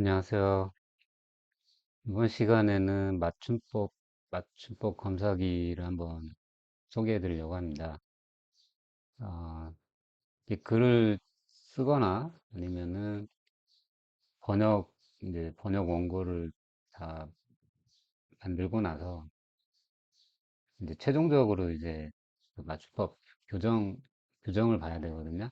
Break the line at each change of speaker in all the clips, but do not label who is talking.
안녕하세요. 이번 시간에는 맞춤법, 맞춤법 검사기를 한번 소개해 드리려고 합니다. 아, 이 글을 쓰거나 아니면은 번역, 이제 번역 원고를 다 만들고 나서 이제 최종적으로 이제 그 맞춤법 교정, 교정을 봐야 되거든요.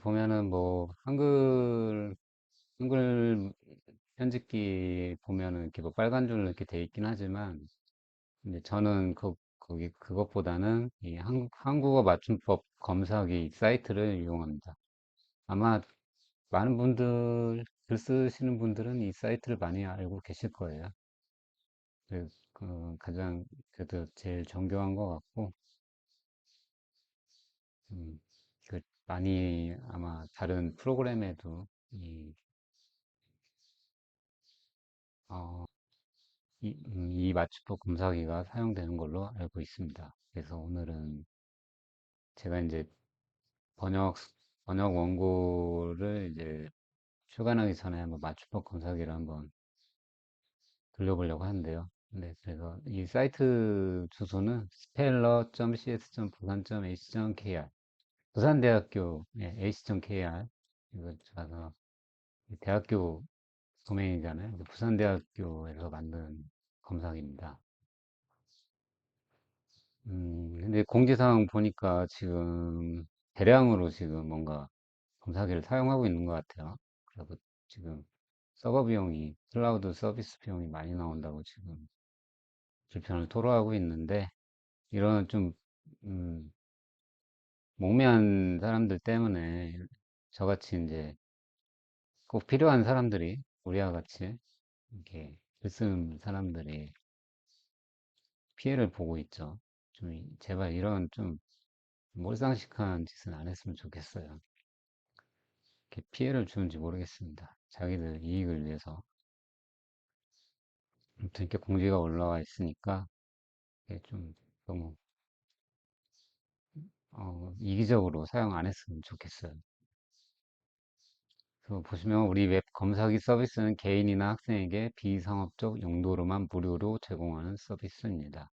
보면은 뭐 한글, 한글 편집기 보면은 이렇게 뭐 빨간 줄로 이렇게 돼 있긴 하지만 근데 저는 그, 거기, 그것보다는 이 한, 한국어 맞춤법 검사기 사이트를 이용합니다. 아마 많은 분들, 글 쓰시는 분들은 이 사이트를 많이 알고 계실 거예요. 그, 그 가장, 그래도 제일 정교한 것 같고, 음, 그 많이 아마 다른 프로그램에도 이, 어, 이, 음, 이 맞춤법 검사기가 사용되는 걸로 알고 있습니다. 그래서 오늘은 제가 이제 번역, 번역 원고를 이제 출간하기 전에 한번 맞춤법 검사기를 한번 돌려보려고 하는데요. 네, 그래서 이 사이트 주소는 speller.cs.busan.ac.kr 부산대학교 네, ac.kr 이거 가서 대학교 도메인이잖아요. 부산대학교에서 만든 검사기입니다. 음, 근데 공지사항 보니까 지금 대량으로 지금 뭔가 검사기를 사용하고 있는 것 같아요. 그리고 지금 서버 비용이, 클라우드 서비스 비용이 많이 나온다고 지금 불편을 토로하고 있는데, 이런 좀, 음, 목매한 사람들 때문에 저같이 이제 꼭 필요한 사람들이, 우리와 같이 이렇게 글쓰는 사람들이 피해를 보고 있죠. 좀, 이- 제발 이런 좀 몰상식한 짓은 안 했으면 좋겠어요. 이렇게 피해를 주는지 모르겠습니다. 자기들 이익을 위해서. 아무튼 이렇게 공지가 올라와 있으니까 좀 너무 어, 이기적으로 사용 안 했으면 좋겠어요. 보시면 우리 웹 검사기 서비스는 개인이나 학생에게 비상업적 용도로만 무료로 제공하는 서비스입니다.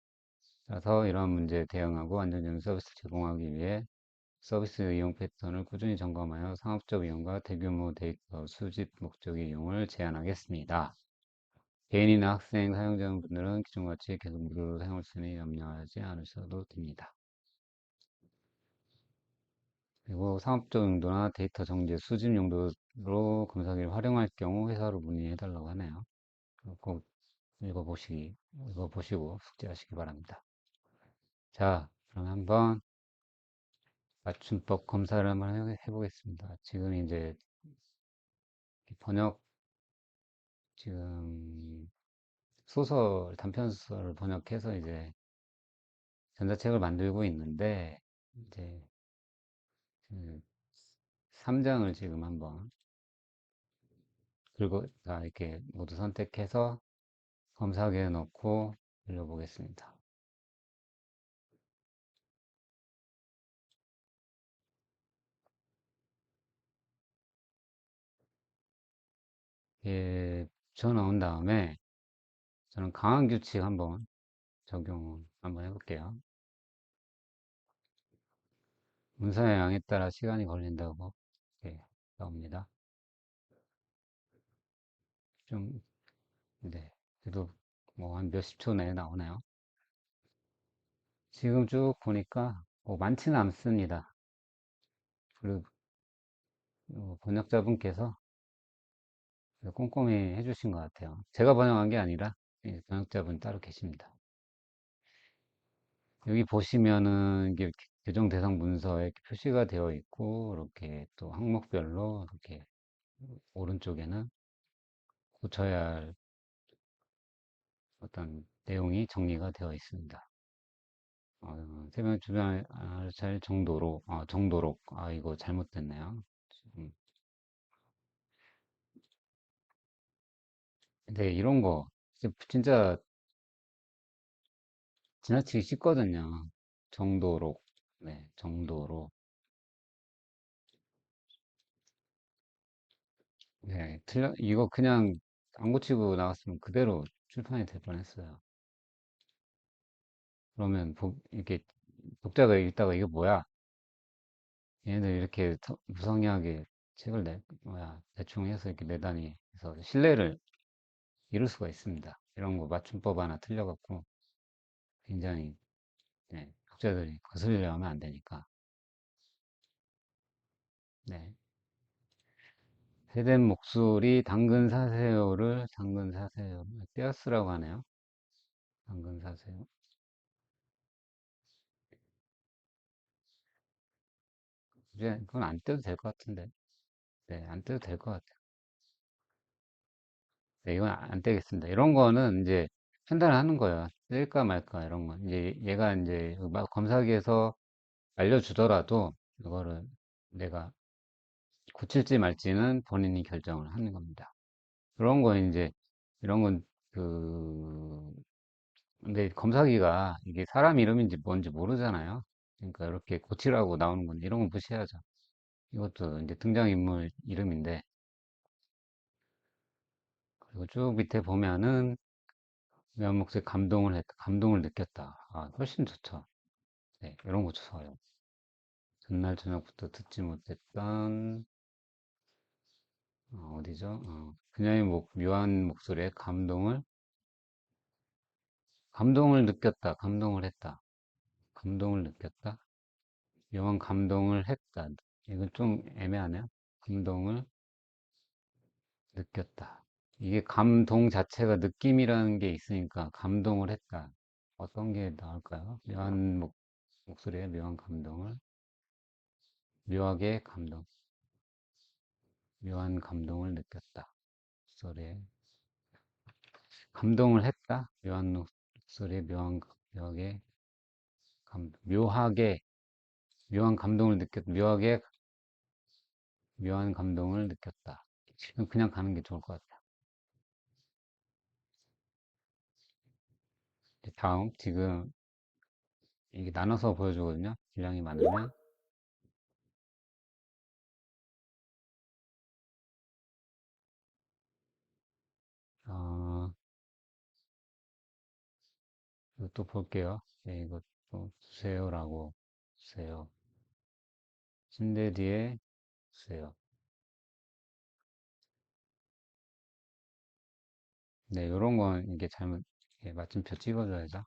그래서 이러한 문제에 대응하고 안정적인 서비스를 제공하기 위해 서비스 이용 패턴을 꾸준히 점검하여 상업적 이용과 대규모 데이터 수집 목적의 이용을 제한하겠습니다. 개인이나 학생 사용자분들은 기존같이 계속 무료로 사용할 수 있으니 염려하지 않으셔도 됩니다. 그리고 상업적 용도나 데이터 정제, 수집 용도 로 검사기를 활용할 경우 회사로 문의해 달라고 하네요. 꼭 읽어보시기, 읽어보시고 숙지하시기 바랍니다. 자, 그럼 한번 맞춤법 검사를 한번 해- 해보겠습니다. 지금 이제 번역, 지금 소설, 단편 소설을 번역해서 이제 전자책을 만들고 있는데, 이제 그 3장을 지금 한번 긁어, 다 이렇게 모두 선택해서 검사기에 넣고 돌려보겠습니다. 예, 쳐 넣은 다음에 저는 강한 규칙 한번 적용 한번 해볼게요. 문서의 양에 따라 시간이 걸린다고 예, 나옵니다. 좀, 네, 그래도 뭐 한 몇십 초 내에 나오네요. 지금 쭉 보니까 뭐 많지는 않습니다. 그리고 어, 번역자분께서 꼼꼼히 해주신 것 같아요. 제가 번역한 게 아니라 예, 번역자분 따로 계십니다. 여기 보시면은 이게 교정 대상 문서에 표시가 되어 있고 이렇게 또 항목별로 이렇게 오른쪽에는 고쳐야 할 어떤 내용이 정리가 되어 있습니다. 어, 세면 주변 잘 정도로 어, 정도로 아 이거 잘못됐네요. 지금. 근데 이런 거 진짜 지나치기 쉽거든요. 정도로 네 정도로 네, 틀려, 이거 그냥 안 고치고 나갔으면 그대로 출판이 될 뻔했어요. 그러면 복, 이렇게 독자가 읽다가 이거 뭐야? 얘네들 이렇게 터- 무성의하게 책을 내, 뭐야, 대충 해서 이렇게 내다니 해서 신뢰를 잃을 수가 있습니다. 이런 거 맞춤법 하나 틀려갖고 굉장히 네, 독자들이 거슬려 하면 안 되니까. 네. 새된 목소리 당근 사세요를 당근 사세요. 떼어쓰라고 하네요. 당근 사세요. 이제 그건 안 떼도 될 것 같은데. 네, 안 떼도 될 것 같아요. 네, 이건 안 떼겠습니다. 이런 거는 이제 판단을 하는 거예요. 뗄까 말까 이런 거. 이제 얘가 이제 막 검사기에서 알려주더라도 이거를 내가 고칠지 말지는 본인이 결정을 하는 겁니다. 그런 거 이제 이런 건 그 근데 검사기가 이게 사람 이름인지 뭔지 모르잖아요. 그러니까 이렇게 고치라고 나오는 건데 이런 건 무시하죠. 이것도 이제 등장인물 이름인데 그리고 쭉 밑에 보면은 면목에 감동을 했다, 감동을 느꼈다. 아, 훨씬 좋죠. 네, 이런 거 좋아요. 전날 저녁부터 듣지 못했던 어, 디죠 어, 그녀의 목, 묘한 목소리에 감동을 감동을 느꼈다. 감동을 했다. 감동을 느꼈다. 묘한 감동을 했다. 이건 좀 애매하네요. 감동을 느꼈다. 이게 감동 자체가 느낌이라는 게 있으니까 감동을 했다. 어떤 게 나올까요? 묘한 목, 목소리에 묘한 감동을, 묘하게 감동, 묘한 감동을 느꼈다. 목소리에 감동을 했다. 묘한 목소리에 묘한, 묘하게 감, 묘하게, 묘한 감동을 느꼈다. 묘하게, 묘한 감동을 느꼈다. 그냥 가는 게 좋을 것 같아요. 다음, 지금 이게 나눠서 보여주거든요. 분량이 많으면. 어, 이거 또 볼게요. 네, 또 주세요라고 주세요. 침대 뒤에 주세요. 네, 요런 건 이게 잘못, 이게 마침표 찍어줘야죠.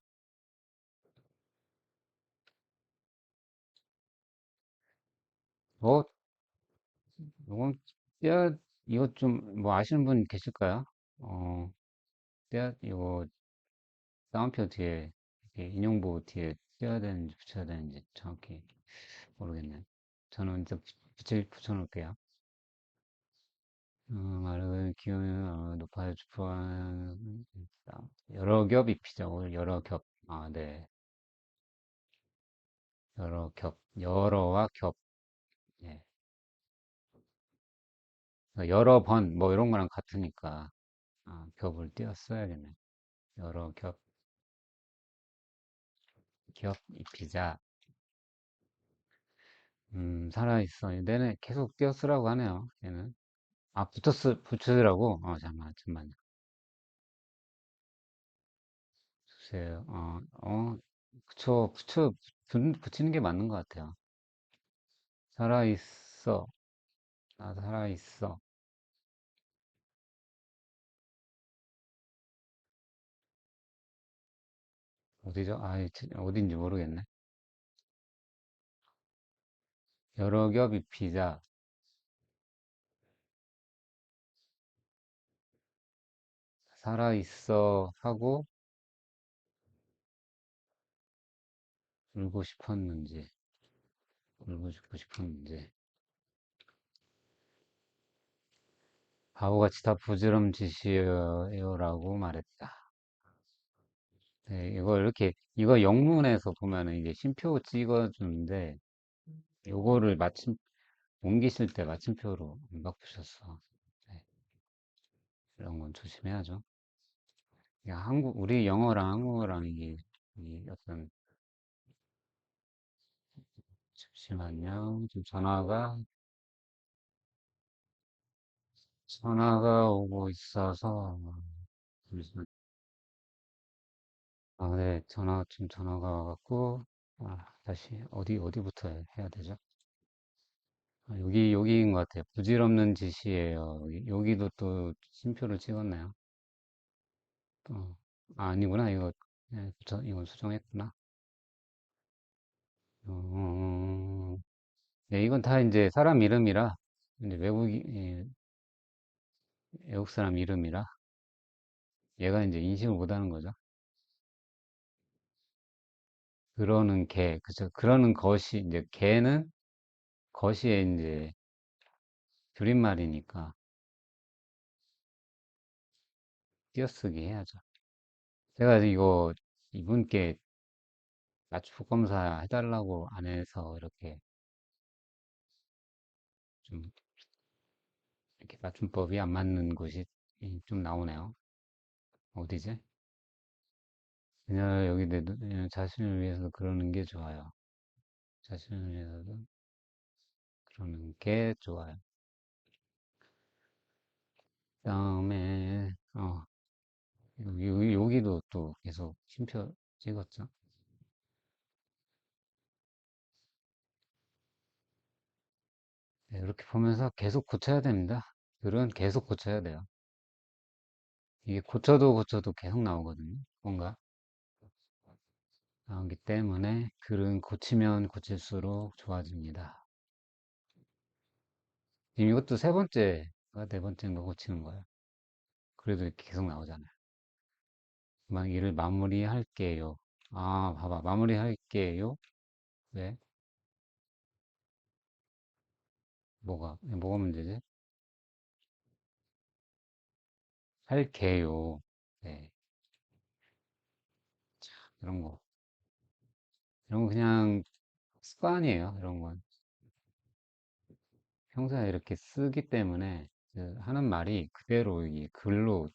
뭐, 요건, 떼야, 이거 좀, 뭐 아시는 분 계실까요? 어, 떼야, 이거, 다운표 뒤에, 이렇게 인용부 뒤에 떼야 되는지 붙여야 되는지 정확히 모르겠네요. 저는 이제 붙여, 붙여놓을게요. 어, 마른 기온은 어, 높아야 주포하는 여러 겹 입히죠. 오늘 여러 겹. 아, 네. 여러 겹. 여러와 겹. 예. 그러니까 여러 번, 뭐 이런 거랑 같으니까, 아, 겹을 띄었어야겠네. 여러 겹, 겹 입히자. 음, 살아있어. 내내 계속 띄어쓰라고 하네요. 얘는. 아, 붙었어, 붙으라고? 어, 잠깐만, 잠깐만요. 주세요. 어, 어, 그쵸, 붙여, 붙, 붙이는 게 맞는 것 같아요. 살아있어. 나 살아있어. 어디죠? 아, 어딘지 모르겠네. 여러 겹이 피자. 살아있어 하고 울고 싶었는지, 울고 싶고 싶었는지. 바보같이 다 부지런지시여라고 말했다. 네, 이거 이렇게, 이거 영문에서 보면은 이게 심표 찍어주는데, 요거를 마침, 옮기실 때 마침표로 안 바꾸셨어. 네, 이런 건 조심해야죠. 야, 한국, 우리 영어랑 한국어랑 이게, 이 어떤, 잠시만요. 좀 전화가 전화가 오고 있어서, 잠시만요. 아, 네, 전화, 지금 전화가 와갖고, 아, 다시, 어디, 어디부터 해- 해야 되죠? 아, 여기, 여기인 것 같아요. 부질없는 짓이에요. 여기, 여기도 또 심표를 찍었나요? 또, 아, 아니구나. 이거, 네, 저, 이건 수정했구나. 어, 네, 이건 다 이제 사람 이름이라, 이제 외국, 예, 외국 사람 이름이라, 얘가 이제 인식을 못하는 거죠. 그러는 개, 그죠? 그러는 것이, 이제 개는 것이 이제 줄임말이니까 띄어쓰기 해야죠. 제가 이거 이분께 맞춤 검사 해달라고 안 해서 이렇게 좀 이렇게 맞춤법이 안 맞는 곳이 좀 나오네요. 어디지? 그냥 여기 내 자신을 위해서 그러는 게 좋아요. 자신을 위해서도 그러는 게 좋아요. 그다음에 어 여기, 여기도 또 계속 쉼표 찍었죠. 네, 이렇게 보면서 계속 고쳐야 됩니다. 글은 계속 고쳐야 돼요. 이게 고쳐도 고쳐도 계속 나오거든요. 뭔가. 나오기 때문에 글은 고치면 고칠수록 좋아집니다. 지금 이것도 세 번째가 네 번째인가 고치는 거예요. 그래도 이렇게 계속 나오잖아요. 막 일을 마무리할게요. 아, 봐봐. 마무리할게요. 왜? 뭐가, 뭐가 문제지? 할게요. 네. 이런 거. 이런 거 그냥 습관이에요. 이런 건. 평소에 이렇게 쓰기 때문에 그 하는 말이 그대로 이 글로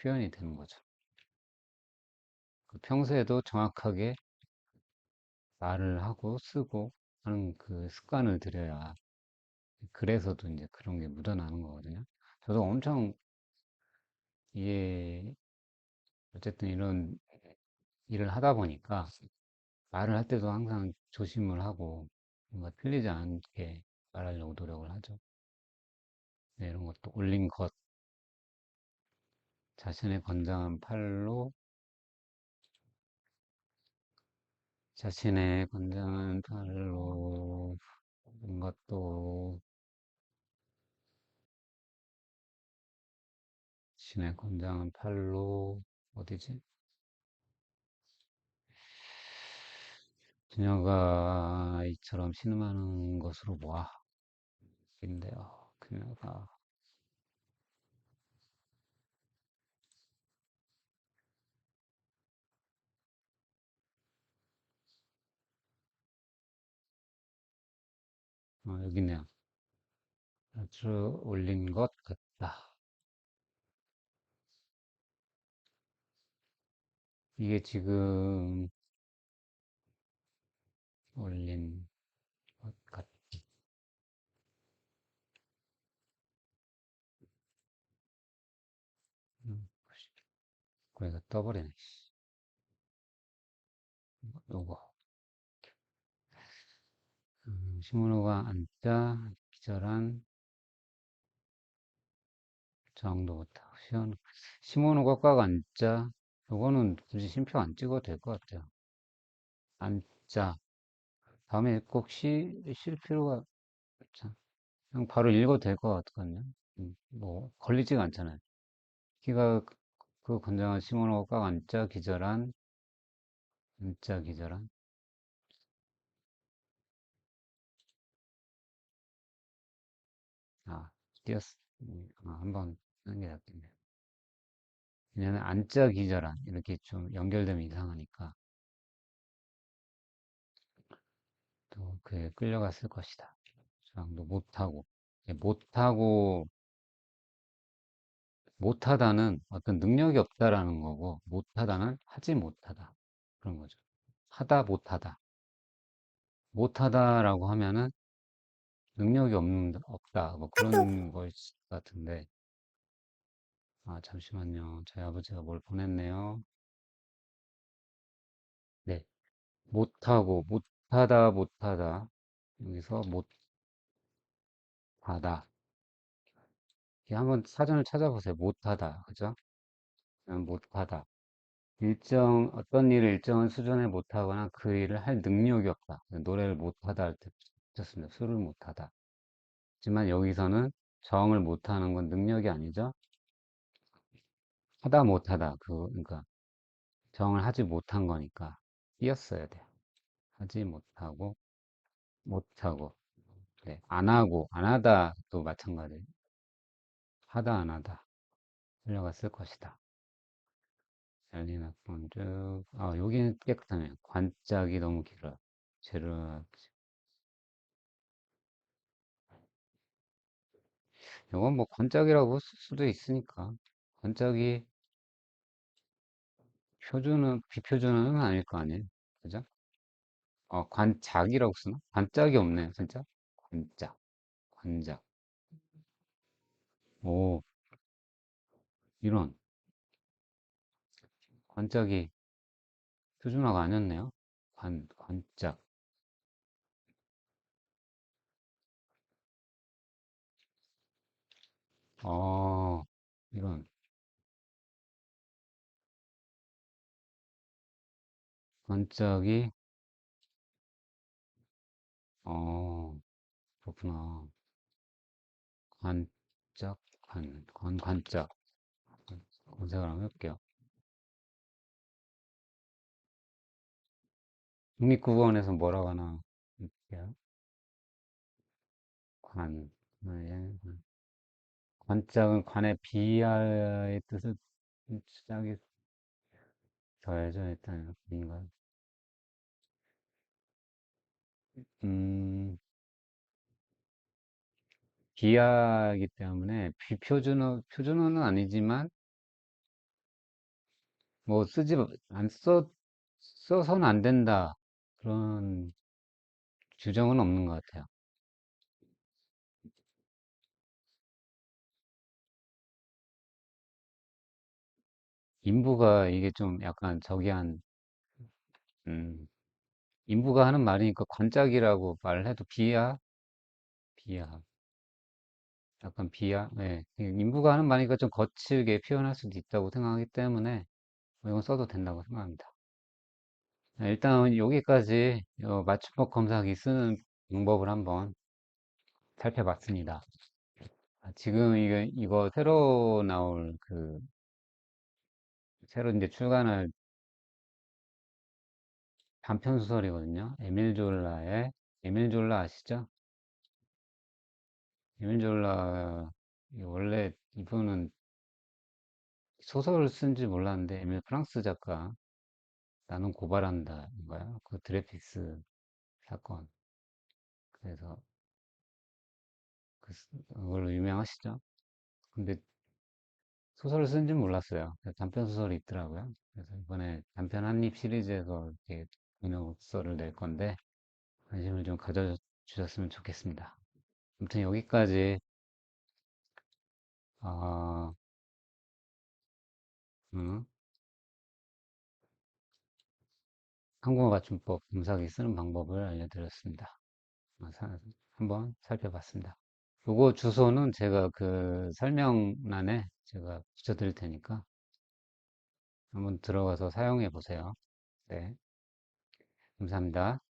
표현이 되는 거죠. 그 평소에도 정확하게 말을 하고 쓰고 하는 그 습관을 들여야 그래서도 이제 그런 게 묻어나는 거거든요. 저도 엄청 이게 어쨌든 이런 일을 하다 보니까 말을 할 때도 항상 조심을 하고 뭔가 틀리지 않게 말하려고 노력을 하죠. 네, 이런 것도 올린 것 자신의 건장한 팔로 자신의 건장한 팔로 이런 것도 자신의 건장한 팔로 어디지? 그녀가 이처럼 신음하는 것으로 보아 인데요. 그녀가 어, 여기 있네요. 아주 올린 것 같다. 이게 지금 올린 것 같다. 음, 거기가 떠버리네. 씨. 요거. 음, 시모노가 앉자 기절한 못하고 시원 시모노가 꽉 앉자 요거는 굳이 심표 안 찍어도 될 것 같아요. 앉자 다음에 꼭 시, 실 필요가 자, 그냥 바로 읽어도 될 것 같거든요. 음, 뭐 걸리지가 않잖아요. 키가 그, 그 건장한 시모노가 꽉 앉자 기절한 앉자 기절한 아 띄었어. 음, 아, 한번 하는 게 낫겠네요. 왜냐면 앉자 기절한 이렇게 좀 연결되면 이상하니까 또 그에 끌려갔을 것이다. 저항도 못하고 예, 못하고 못하다는 어떤 능력이 없다라는 거고 못하다는 하지 못하다 그런 거죠. 하다 못하다 못하다라고 하면은 능력이 없는, 없다. 뭐 그런 것 같은데. 아, 잠시만요. 저희 아버지가 뭘 보냈네요. 네. 못하고, 못 하다, 못하다. 여기서 못하다. 한번 사전을 찾아보세요. 못하다. 그죠? 못하다. 일정, 어떤 일을 일정한 수준에 못하거나 그 일을 할 능력이 없다. 노래를 못하다 할 때 붙였습니다. 술을 못하다. 하지만 여기서는 정을 못하는 건 능력이 아니죠? 하다 못하다. 그, 그러니까 정을 하지 못한 거니까 띄었어야 돼요. 하지 못하고, 못하고. 네. 안 하고, 안 하다도 마찬가지. 하다, 안 하다. 흘려갔을 것이다. 엘리나 폰즈. 아, 여기는 깨끗하네요. 관짝이 너무 길어요. 제르, 이건 뭐 관짝이라고 쓸 수도 있으니까. 관짝이 표준은, 비표준어는 아닐 거 아니에요. 그죠? 어, 관작이라고 쓰나? 관짝이 없네요, 진짜. 관짝, 관작. 오, 이런. 관짝이 표준어가 아니었네요. 관, 관짝. 어, 이런. 관짝이, 어, 그렇구나. 관짝, 관, 관, 관짝. 검색을 한번 해볼게요. 국립국어원에서 뭐라고 하나 볼게요. 관, 네, 관짝은 관의 비하의 뜻을 시작이 더해져 일단 인간. 음, 비하이기 때문에 비표준어 표준어는 아니지만 뭐 쓰지 안 써 써서는 안 된다. 그런 규정은 없는 것 같아요. 인부가 이게 좀 약간 저기 한 음, 인부가 하는 말이니까 관짝이라고 말을 해도 비하 비하 약간 비하 네. 인부가 하는 말이니까 좀 거칠게 표현할 수도 있다고 생각하기 때문에 뭐 이건 써도 된다고 생각합니다. 네, 일단 여기까지 어, 맞춤법 검사기 쓰는 방법을 한번 살펴봤습니다. 아, 지금 이거, 이거 새로 나올 그, 새로 이제 출간할 단편 소설이거든요. 에밀 졸라의, 에밀 졸라 아시죠? 에밀 졸라, 이 원래 이분은 소설을 쓴지 몰랐는데, 에밀 프랑스 작가, 나는 고발한다, 인가요? 그 드레피스 사건. 그래서, 그, 그걸로 유명하시죠? 근데 소설을 쓴지 몰랐어요. 단편 소설이 있더라고요. 그래서 이번에 단편 한 입 시리즈에서 이렇게 번역서를 낼 건데 관심을 좀 가져주셨으면 좋겠습니다. 아무튼 여기까지 어, 음, 한국어 맞춤법 검사기 쓰는 방법을 알려드렸습니다. 한번 살펴봤습니다. 요거 주소는 제가 그 설명란에 제가 붙여드릴 테니까 한번 들어가서 사용해 보세요. 네, 감사합니다.